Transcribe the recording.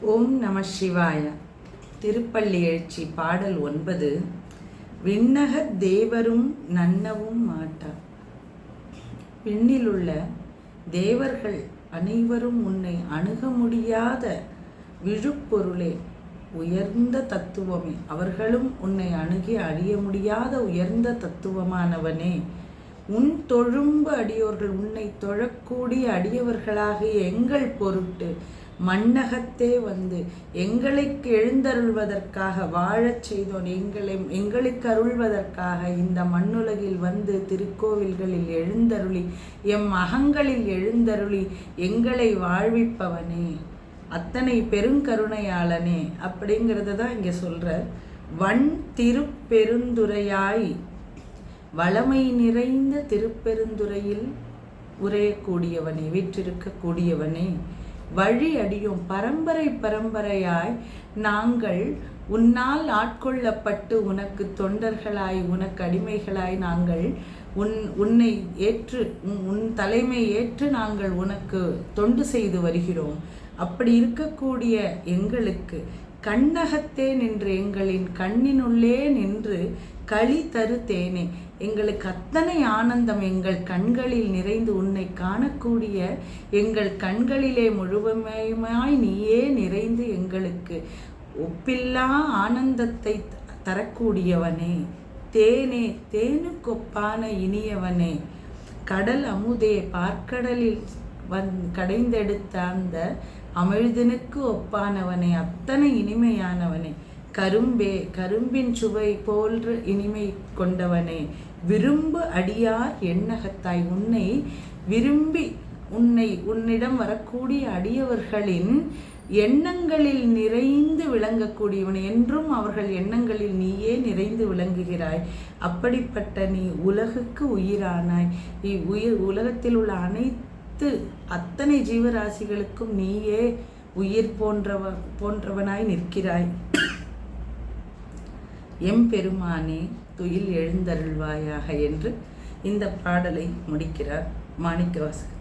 ஓம் நம சிவாய. திருப்பள்ளி எழுச்சி பாடல் ஒன்பது விண்ணக தேவரும் நன்னவும் மாட்டா. விண்ணிலுள்ள தேவர்கள் அனைவரும் உன்னை அணுக முடியாத விழுப்பொருளே உயர்ந்த தத்துவமே. அவர்களும் உன்னை அணுகி அறிய முடியாத உயர்ந்த தத்துவமானவனே. உன் தொழும்பு அடியோர்கள் உன்னை தொழக்கூடிய அடியவர்களாக எங்கள் பொருட்டு மண்ணகத்தே வந்து எங்களுக்கு எழுந்தருள்வதற்காக வாழச் செய்தோன் எங்களை எங்களுக்கு அருள்வதற்காக இந்த மண்ணுலகில் வந்து திருக்கோவில்களில் எழுந்தருளி எம் அகங்களில் எழுந்தருளி எங்களை வாழ்விப்பவனே அத்தனை பெருங்கருணையாளனே அப்படிங்கிறத தான் இங்கே சொல்கிற வன் திருப்பெருந்துரையாய் வளமை நிறைந்த திருப்பெருந்துறையில் உரையக்கூடியவனே வீற்றிருக்கக்கூடியவனே. வழி அடியும் பரம்பரை பரம்பரையாய் நாங்கள் உன்னால் ஆட்கொள்ளப்பட்டு உனக்கு தொண்டர்களாய் உனக்கு அடிமைகளாய் நாங்கள் உன் உன்னை ஏற்று உன் தலைமை ஏற்று நாங்கள் உனக்கு தொண்டு செய்து வருகிறோம். அப்படி இருக்கக்கூடிய எங்களுக்கு கண்ணகத்தே நின்று எங்களின் கண்ணினுள்ளே நின்று களி தரு தேனே எங்களுக்கு அத்தனை ஆனந்தம் எங்கள் கண்களில் நிறைந்து உன்னை காணக்கூடிய எங்கள் கண்களிலே முழுமையுமாய் நீயே நிறைந்து எங்களுக்கு ஒப்பில்லா ஆனந்தத்தை தரக்கூடியவனே. தேனே தேனுக்கொப்பான இனியவனே. கடல் அமுதே பார்க்கடலில் வந் கடைந்தெடுத்த அந்த அமிழ்தனுக்கு ஒப்பானவனே. அத்தனை இனிமையானவனே. கரும்பே கரும்பின் சுவை போன்று இனிமை கொண்டவனே. விரும்பு அடியார் எண்ணகத்தாய் உன்னை விரும்பி உன்னை உன்னிடம் வரக்கூடிய அடியவர்களின் எண்ணங்களில் நிறைந்து விளங்கக்கூடியவன் என்றும் அவர்கள் எண்ணங்களில் நீயே நிறைந்து விளங்குகிறாய். அப்படிப்பட்ட நீ உலகுக்கு உயிரானாய். உயிர் உலகத்தில் உள்ள அனைத்து அத்தனை ஜீவராசிகளுக்கும் நீயே உயிர் போன்றவ போன்றவனாய் நிற்கிறாய். எம்பெருமானே துயில் எழுந்தருள்வாயாக என்று இந்த பாடலை முடிக்கிறார் மாணிக்கவாசகர்.